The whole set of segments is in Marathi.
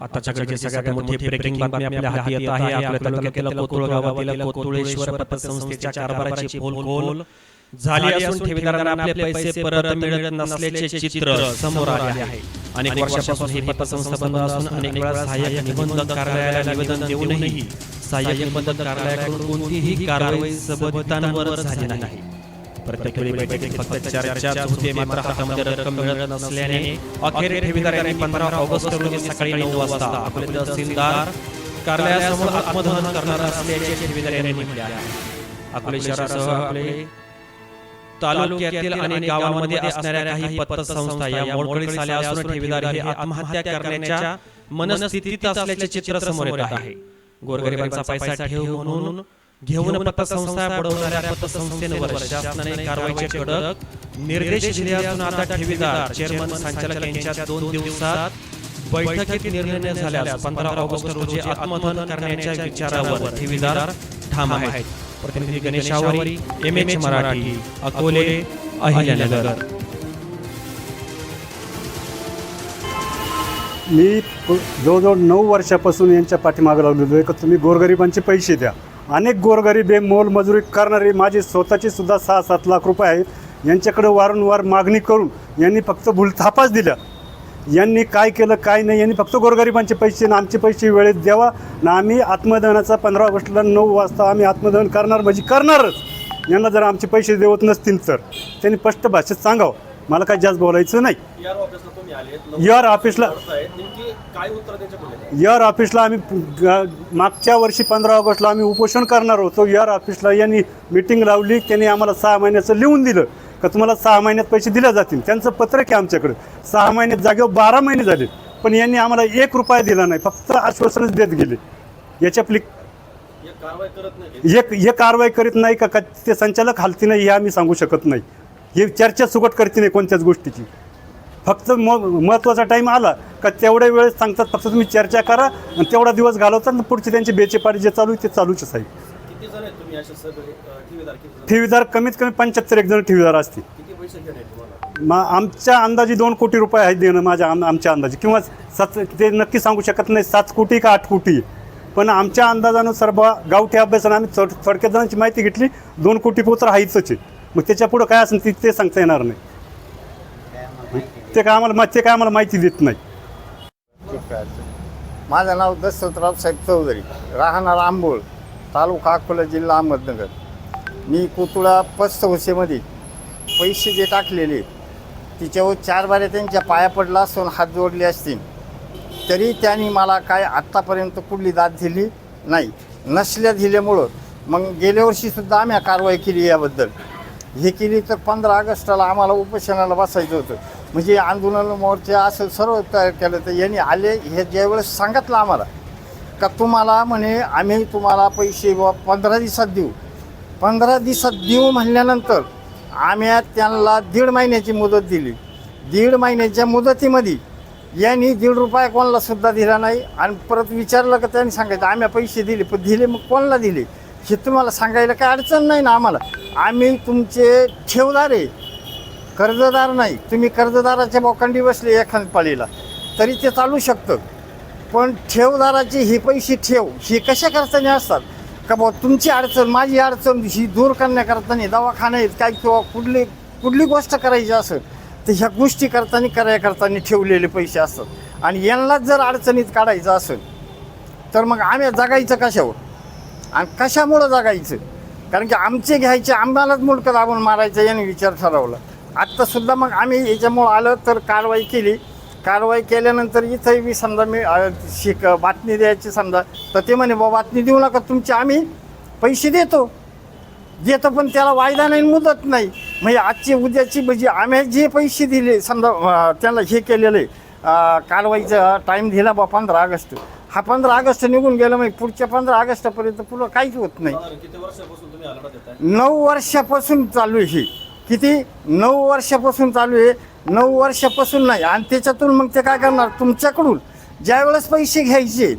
आताच्या घडीची सगळ्यात मोठी ब्रेकिंग बातमी आपल्या हाती येत आहे. आपल्या तालुक्यातील कोतुळ गावातील कोतुळेश्वर पतसंस्थेच्या कारभाराची झाली असून ठेवीदारांना आपले पैसे परत मिळत नसल्याचे चित्र समोर आले आहे. अनेक वर्षापासून ही पतसंस्था बंद असून अनेक वेळा सहाय्यक निबंधक कार्यालयाला निवेदन देऊनही सहाय्यक निबंधक कार्यालयाकडून कोणतीही कारवाई सबंधितांवर झाली नाही. प्रत्येक वेळी बैठकीत फक्त चर्चा होते मात्र हातामध्ये रक्कम मिळत नसल्याने अखेर ठेवीदारांनी पंधरा ऑगस्ट रोजी सकाळी नऊ वाजता आपले तहसीलदार कार्यालयासमोर आत्मदहन करणार असल्याचे ठेवीदार यांनी म्हटले आहे. अकोले शहरासह आपले तालुक्यातील अनेक गावांमध्ये असणाऱ्या काही पतसंस्था या मोडकळीस आल्या असून ठेवीदार हे आत्महत्या करण्याच्या मनस्थितीत असल्याचे चित्र समोर येत आहे. गोरगरिबांचा पैसा ठेव म्हणून घेऊन पतसंस्था बुडवणाऱ्या पतसंस्थेवर शासनाने कारवाईचे कडक निर्देश दिले असून आता ठेवीदार चेअरमन संचालक यांच्या दोन दिवसात बैठकीत निर्णय झाल्यास पंधरा ऑगस्ट रोजी आत्मदहन करण्याच्या विचारावर ठेवीदार ठाम आहेत. प्रतिनिधी गणेश आवारी एम एच मराठी अकोले अहिल्यानगर. मी जवळजवळ नऊ वर्षापासून यांच्या पाठीमागे लागलेलो आहे. का तुम्ही गोरगरिबांचे पैसे द्या. अनेक गोरगरीब हे मोलमजुरी करणारे माझे स्वतःचे सुद्धा सहा सात लाख रुपये आहेत यांच्याकडे वारंवार मागणी करून यांनी फक्त भूलथापाच दिल्या. यांनी काय केलं काय नाही यांनी फक्त गोरगरिबांचे पैसे ना आमचे पैसे वेळेत द्यावा ना आम्ही आत्मदहनाचा पंधरा ऑगस्टला नऊ वाजता आम्ही आत्मदहन करणार म्हणजे करणारच. यांना जर आमचे पैसे देवत नसतील तर त्यांनी स्पष्ट भाषेत सांगावं. मला काय जास्त बोलायचं नाही. यार ऑफिसला यार ऑफिसला आम्ही मागच्या वर्षी पंधरा ऑगस्टला आम्ही उपोषण करणार होतो. यार ऑफिसला यांनी मिटिंग लावली. त्यांनी आम्हाला सहा महिन्याचं लिहून दिलं. का तुम्हाला सहा महिन्यात पैसे दिले जातील? त्यांचं पत्रक आहे आमच्याकडे? सहा महिन्यात जागेवर बारा महिने झाले. पण यांनी आम्हाला एक रुपया दिला नाही. फक्त आश्वासनच देत गेले. याच्या प्लिक एक कारवाई करत नाही. एक हे कारवाई करीत नाही का? का ते संचालक हालती नाही हे आम्ही सांगू शकत नाही. हे चर्चा सुकट करते नाही कोणत्याच गोष्टीची. फक्त म महत्त्वाचा टाईम आला का तेवढ्या वेळेस सांगतात फक्त तुम्ही चर्चा करा आणि तेवढा दिवस घालवतात आणि पुढचे त्यांचे बेचे पाडी जे चालू आहे ते चालूच आहे ठेवीदार कमीत कमी पंच्याहत्तर एक जण ठेवीदार असतील. मा आमच्या अंदाजे दोन कोटी रुपये आहेत देणं माझ्या आम आमच्या अंदाजे. किंवा सात ते नक्की सांगू शकत नाही सात कोटी का आठ कोटी. पण आमच्या अंदाजानुसार बा गावठी अभ्यासानं आम्ही थोड थोडक्यात जणांची माहिती घेतली दोन कोटी पोत्र आहेतच आहे. मग त्याच्या पुढं काय असेल ते ते सांगता येणार नाही. ते काय आम्हाला ते काय आम्हाला माहिती देत नाही. माझं नाव दशरथराव साहेब चौधरी राहणार आंबोळ तालुका अकोला जिल्हा अहमदनगर. मी कोतुळा पतसंस्थेमध्ये पैसे जे टाकलेले तिच्यावर चार बाऱ्या त्यांच्या पाया पडला असून हात जोडले असतील. तरी त्यांनी मला काय आत्तापर्यंत कुठली दाद दिली नाही. नसल्या दिल्यामुळं मग गेल्या वर्षीसुद्धा आम्ही कारवाई केली याबद्दल. हे केली तर पंधरा ऑगस्टला आम्हाला उपोषणाला बसायचं होतं. म्हणजे आंदोलन मोर्चा असं सर्व तयार केलं तर यांनी आले हे ज्यावेळेस सांगितलं आम्हाला का तुम्हाला म्हणे आम्ही तुम्हाला पैसे बुवा पंधरा दिवसात देऊ. पंधरा दिवसात देऊ म्हणल्यानंतर आम्ही त्यांना दीड महिन्याची मुदत दिली. दीड महिन्याच्या मुदतीमध्ये यांनी दीड रुपया कोणाला सुद्धा दिला नाही. आणि परत विचारलं का त्यांनी सांगायचं आम्ही पैसे दिले पण दिले मग कोणाला दिले? हे तुम्हाला सांगायला काय अडचण नाही ना आम्हाला. आम्ही तुमचे ठेवदार आहे कर्जदार नाही. तुम्ही कर्जदाराच्या बोकांडी बसले एखाद पाळीला. तरी ते चालू शकतं. पण ठेवदाराचे हे पैसे ठेव हे कशा करताना असतात? का बुवा तुमची अडचण माझी अडचण ही दूर करण्याकरताना दवाखाना आहेत काय किंवा कुठली कुठली गोष्ट करायची असेल तर ह्या गोष्टी करताना कराया करताना ठेवलेले पैसे असतात. आणि यांनाच जर अडचणीत काढायचं असेल तर मग आम्ही जगायचं कशावर? आणि कशामुळं जगायचं? कारण की आमचे घ्यायचे आम्हालाच मुलकं दाबून मारायचं याने विचार ठरवला. आत्तासुद्धा मग आम्ही याच्यामुळं आलं तर कारवाई केली. कारवाई केल्यानंतर इथंही मी समजा मी शिक बातमी द्यायची समजा तर ते म्हणे बा बातमी देऊ नका तुमचे आम्ही पैसे देतो. देतो पण त्याला वायदा नाही मुदत नाही. म्हणजे आजची उद्याची म्हणजे आम्ही जे पैसे दिले समजा त्याला हे केलेलं आहे कारवाईचा टाईम दिला बा पंधरा ऑगस्ट. हा पंधरा ऑगस्ट निघून गेला म्हणजे पुढच्या पंधरा ऑगस्टपर्यंत पुढं काहीच होत नाही. साधारण किती वर्षापासून तुम्ही आलाडा देताय? नऊ वर्षापासून चालू आहे ही. किती? नऊ वर्षापासून चालू आहे. नऊ वर्षापासून नाही. आणि त्याच्यातून मग ते काय करणार? तुमच्याकडून ज्यावेळेस पैसे घ्यायचे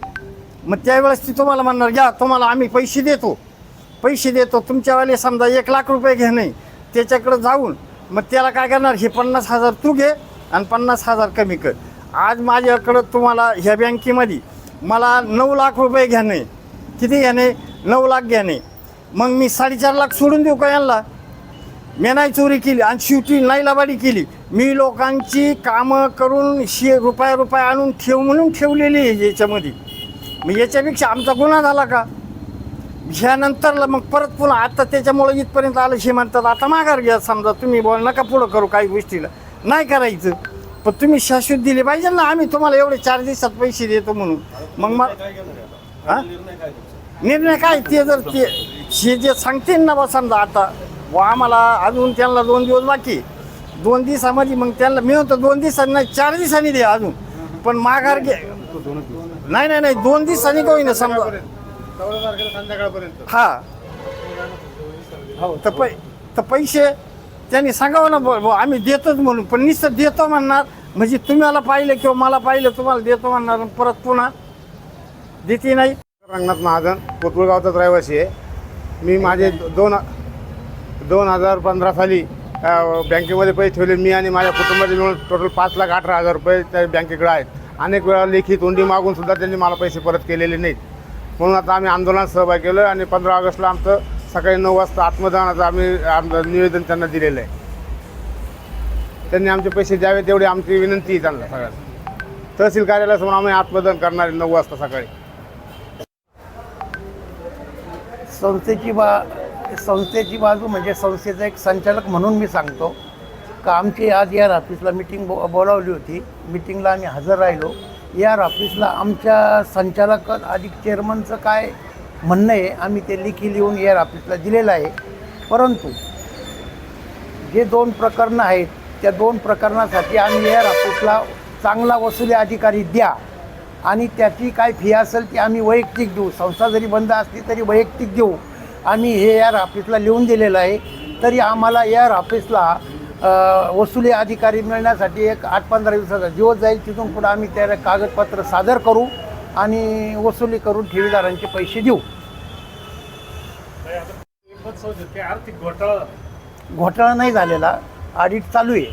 मग त्यावेळेस ती तुम्हाला म्हणणार घ्या तुम्हाला आम्ही पैसे देतो. पैसे देतो. तुमच्यावाले समजा एक लाख रुपये घे नाही त्याच्याकडं जाऊन मग त्याला काय करणार? हे पन्नास हजार तू घे आणि पन्नास हजार कमी कर. आज माझ्याकडं तुम्हाला ह्या बँकेमध्ये मला नऊ लाख रुपये घ्याने किती घ्याने नऊ लाख घ्याने मग मी साडेचार लाख सोडून देऊ का यांना? मी नाही चोरी केली आणि शेवटी नाही लबाडी केली. मी लोकांची कामं करून शे रुपया रुपया आणून ठेव म्हणून ठेवलेली आहे याच्यामध्ये. मग याच्यापेक्षा आमचा गुन्हा झाला का? ह्यानंतरला मग परत पुन्हा आता त्याच्यामुळे इथपर्यंत आलं शे म्हणतात आता माघार घ्या समजा तुम्ही बोल नका पुढं करू काही गोष्टीला. नाही करायचं. पण तुम्ही शाश्वत दिले पाहिजे ना आम्ही तुम्हाला एवढे चार दिवसात पैसे देतो म्हणून. मग? हा? निर्णय काय? ते जर ते हे जे सांगतील ना बा समजा आता व आम्हाला अजून त्यांना दोन दिवस बाकी. दोन दिवसामध्ये मग त्यांना मिळवतो दोन दिवसांनी नाही चार दिवसांनी दे अजून. पण माघार घे नाही नाही नाही दोन दिवसांनी का होईना समजा. हा. हो तर पै तर पैसे त्यांनी सांगावं ना बुवा, आम्ही देतोच म्हणून पण नुसतं देतो म्हणणार. म्हणजे तुम्हाला पाहिलं किंवा मला पाहिलं तुम्हाला देतो म्हणणार. आणि परत पुन्हा देते नाही. रंगनाथ महाजन कोथरूडगावचाच रहिवासी आहे. मी माझे दोन दोन हजार पंधरा साली बँकेमध्ये पैसे ठेवले. मी आणि माझ्या कुटुंबाचे मिळून टोटल पाच लाख अठरा हजार रुपये त्या बँकेकडे आहेत. अनेक वेळा लेखी तोंडी मागून सुद्धा त्यांनी मला पैसे परत केलेले नाहीत. म्हणून आता आम्ही आंदोलनात सहभाग केलं आणि पंधरा ऑगस्टला आमचं सकाळी नऊ वाजता आत्मदानाचं आम्ही आमचं निवेदन त्यांना दिलेलं आहे. त्यांनी आमचे पैसे द्यावे तेवढी आमची विनंती आहे त्यांना सगळ्यांना. तहसील कार्यालयासमोर आम्ही आत्मदान करणार आहे नऊ वाजता सकाळी. संस्थेची बा संस्थेची बाजू म्हणजे संस्थेचा एक संचालक म्हणून मी सांगतो. का आमची आज या ऑफिसला मिटिंग बो बोलावली होती. मिटिंगला आम्ही हजर राहिलो. या ऑफिसला आमच्या संचालक अधिक चेअरमनचं काय म्हणणं आहे आम्ही ते लिखी लिहून एअर ऑफिसला दिलेलं आहे. परंतु जे दोन प्रकरणं आहेत त्या दोन प्रकरणासाठी आम्ही एअर ऑफिसला चांगला वसुली अधिकारी द्या आणि त्याची काय फी असेल ती आम्ही वैयक्तिक देऊ. संस्था जरी बंद असली तरी वैयक्तिक देऊ. आम्ही हे एअर ऑफिसला लिहून दिलेलं आहे. तरी आम्हाला एअर ऑफिसला वसुली अधिकारी मिळण्यासाठी एक आठ पंधरा दिवसाचा दिवस जाईल. तिथून पुढे आम्ही त्याला कागदपत्र सादर करू. आणि वसुली करून ठेवीदारांचे पैसे देऊ. घोटाळा नाही झालेला. ऑडिट चालू आहे.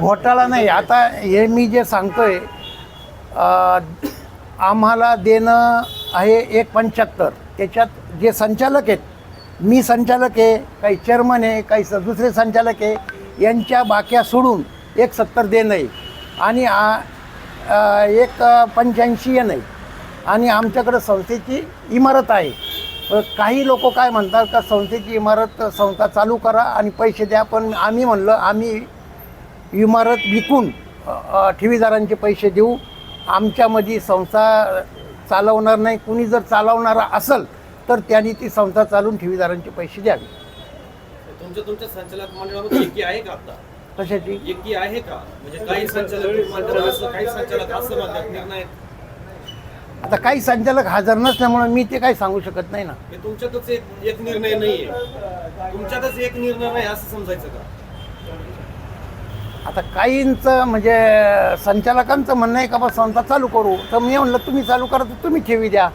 घोटाळा नाही. आता हे मी जे सांगतोय आम्हाला देणं आहे एक पंच्याहत्तर. त्याच्यात जे संचालक आहेत मी संचालक आहे काही चेअरमन आहे काही स- दुसरे संचालक आहे यांच्या बाक्या सोडून एक सत्तर देणं आहे. आणि आ- एक पंच्याऐंशी एन आहे. आणि आमच्याकडं संस्थेची इमारत आहे. काही लोक काय म्हणतात का संस्थेची इमारत संस्था चालू करा आणि पैसे द्या पण आम्ही म्हणलं आम्ही इमारत विकून ठेवीदारांचे पैसे देऊ. आमच्यामध्ये संस्था चालवणार नाही. कुणी जर चालवणारा असेल तर त्यांनी ती संस्था चालून ठेवीदारांचे पैसे द्यावे. तुमच्या तुमच्या संचालक मंडळामध्ये आहे का आता? कशाची? एकी आहे का? म्हणजे काही संचालक मंडळ असं काही संचालक असं म्हणतात निर्णय आता काही संचालक हजर नसल्यामुळे मी ते काही सांगू शकत नाही ना. हे तुमच्यातच एक एक निर्णय नाहीये. तुमच्यातच एक निर्णय नाही असं समजायचं का? आता काहींचं म्हणजे संचालकांचं म्हणणं आहे का बा संस्था चालू करू? तर मी म्हणलं तुम्ही चालू करा तर तुम्ही ठेवी द्या.